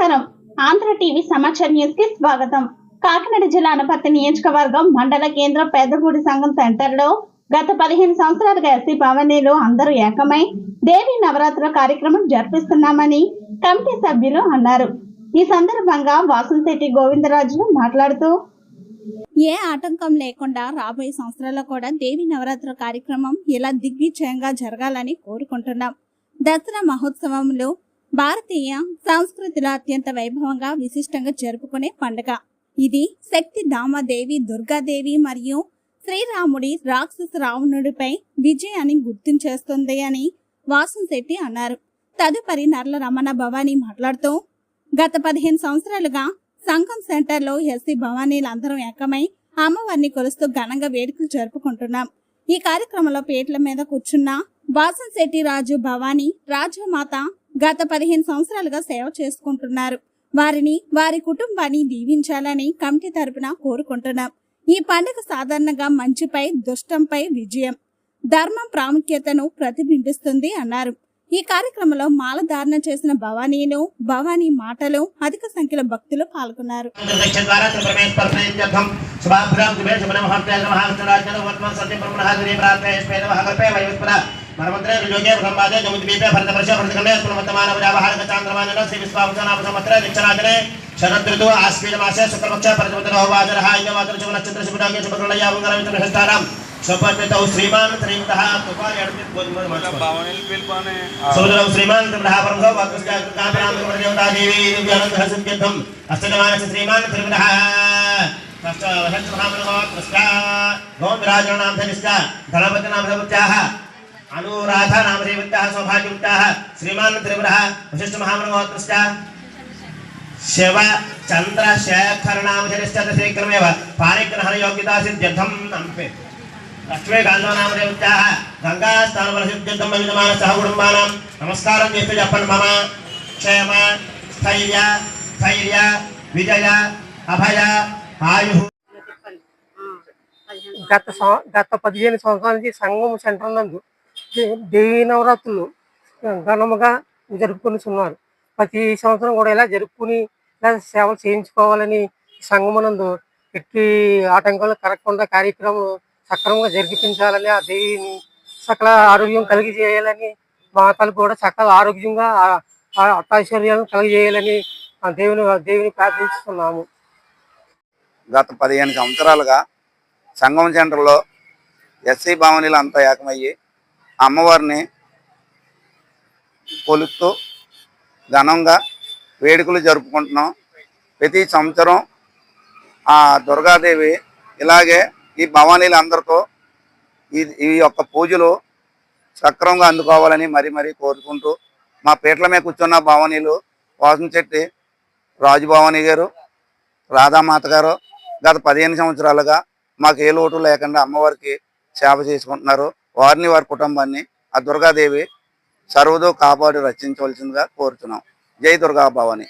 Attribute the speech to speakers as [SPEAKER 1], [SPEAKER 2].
[SPEAKER 1] Culture న్యూస్కి స్వాగతం. కాకినాడ జిల్లా అనపర్తి నియోజకవర్గం మండల కేంద్ర పెద్దగూడి సంఘం సెంటర్లో గత పదిహేను సంవత్సరాలుగా ఎస్సీ భవనీలు అందరూ ఏకమై దేవి నవరాత్రుల కార్యక్రమం జరిపిస్తున్నామని కమిటీ సభ్యులు అన్నారు. ఈ సందర్భంగా వాసులశెట్టి గోవిందరాజు మాట్లాడుతూ ఏ ఆటంకం లేకుండా రాబోయే సంవత్సరాల్లో కూడా దేవి నవరాత్రుల కార్యక్రమం ఇలా దిగ్విజయంగా జరగాలని కోరుకుంటున్నాం. దసరా మహోత్సవంలో భారతీయ సంస్కృతిలో అత్యంత వైభవంగా విశిష్టంగా జరుపుకునే పండుగ. ఇది శక్తి దామదేవి దుర్గాదేవి మరియు శ్రీరాముడి రాక్షస రావణుడిపై విజయాన్ని గుర్తించేస్తుంది అని వాసంశెట్టి అన్నారు. తదుపరి నర్ల రమణ భవానీ మాట్లాడుతూ గత పదిహేను సంవత్సరాలుగా సంఘం సెంటర్లో ఎస్సీ భవానీలందరం ఏకమై అమ్మవారిని కొలుస్తూ ఘనంగా వేడుకలు జరుపుకుంటున్నాం. ఈ కార్యక్రమంలో పేట్ల మీద కూర్చున్న వాసంశెట్టి రాజు భవానీ రాజమాత గత పదిహేను సంవత్సరాలుగా సేవ చేసుకుంటున్నారు. వారిని వారి కుటుంబాన్ని దీవించాలని కమిటీ తరపున కోరుకుంటున్నాం. ఈ పండుగ సాధారణంగా మంచిపై దుష్టంపై విజయం ధర్మం ప్రాముఖ్యతను ప్రతిబింబిస్తుంది అన్నారు. ఈ కార్యక్రమంలో మాలధారణ చేసిన భవానీలు భవానీ మాటలు అధిక సంఖ్యలో భక్తులు పాల్గొన్నారు.
[SPEAKER 2] దక్షద్వారా త్రిపరమేశ్వరప్రతినిత్యర్థం శుభాభ్రాం శుభే శుభనమహత్య మహావిష్ణురాజ్ఞ వర్తమాన సత్య బ్రహ్మణాదిని ప్రార్థయ స్వేద మహాకల్పే వయోస్పద పరమంత్రే యోగే సంపాదే జముద్వీపే భరతవర్ష భరతఖండే పునమత్తమాన విజావహారక చాంద్రమాన శ్రీ విశ్వావసనామ సంవత్సర దీక్షరాజనే శరదృతు ఆశ్వీజ మాసే శుక్లపక్ష పరమతరో వాజర హాయివాదర శుభ నక్షత్ర శుభడాగ్య శుభకృణయ మంగళ హస్తారాం శుభపితౌ శ్రీమాన్ శ్రీమతః తుపారి అడుగు బోధి
[SPEAKER 3] భావనలు పిలుపునే
[SPEAKER 2] సోదరం శ్రీమాన్ త్రిపురః దేవి దివ్యానంద సిద్ధ్యర్థం అష్టమాన శ్రీమాన్ త్రిపురః గోవిందరాజనాం ధనిష్ట ధనపతి నామ సముత్యాః అనురాధ నామ శ్రీవత్యాः సౌభాగ్యవత్యాः శ్రీమాన్ త్రిపురః వశిష్ఠ మహామనోత్రశ్చ శివ చంద్ర శేఖర నామ ధనిష్ట శీఘ్రమేవ పారిగ్రహణ యోగ్యతా సిద్ధ్యర్థం అంపే లక్ష్మీ గాంధవనామదేవత్యాः గంగా స్థానబలసిద్ధ్యర్థం విద్యమాన సహ కుటుంబానాం నమస్కారం చేస్తూ చెప్పండి మమ క్షేమ స్థైర్య ధైర్య విజయ అభయ ఆయు
[SPEAKER 4] గత సం- గత పదిహేను సంవత్సరాల నుంచి సంఘం సెంటర్ నందు దే- దేవి నవరాత్రులు ఘనముగా జరుపుకొనిస్తున్నారు ప్రతి సంవత్సరం కూడా ఇలా జరుపుకుని ఇలా సేవలు చేయించుకోవాలని సంఘమునందు ఎట్టి ఆటంకాలు కలగకుండా కార్యక్రమం సక్రమంగా జరిపించాలని ఆ దేవిని సకల ఆరోగ్యం కలిగి చేయాలని మాతలు కూడా సకల ఆరోగ్యంగా ఆ- కలిగజేయాలని ఆ దేవుని దేవుని ప్రార్థిస్తున్నాము.
[SPEAKER 3] గత పదిహేను సంవత్సరాలుగా సంగం సెంటర్లో ఎస్సీ భావనీలు అంతా ఏకమయ్యి అమ్మవారిని కొలుస్తూ ఘనంగా వేడుకలు జరుపుకుంటున్నాం. ప్రతి సంవత్సరం ఆ దుర్గాదేవి ఇలాగే ఈ భవానీలు అందరితో ఈ ఈ యొక్క పూజలు సక్రమంగా అందుకోవాలని మరీ మరీ కోరుకుంటూ మా పీటల మీద కూర్చున్న భవానీలు వాసం చెట్టి రాజు భవానీ గారు రాధామాత గారు గత పదిహేను సంవత్సరాలుగా మాకు ఏ లోటు లేకుండా అమ్మవారికి సేవ చేసుకుంటున్నారు. వారిని వారి కుటుంబాన్ని ఆ దుర్గాదేవి సర్వదో కాపాడి రక్షించవలసిందిగా కోరుతున్నాం. జై దుర్గా భవాని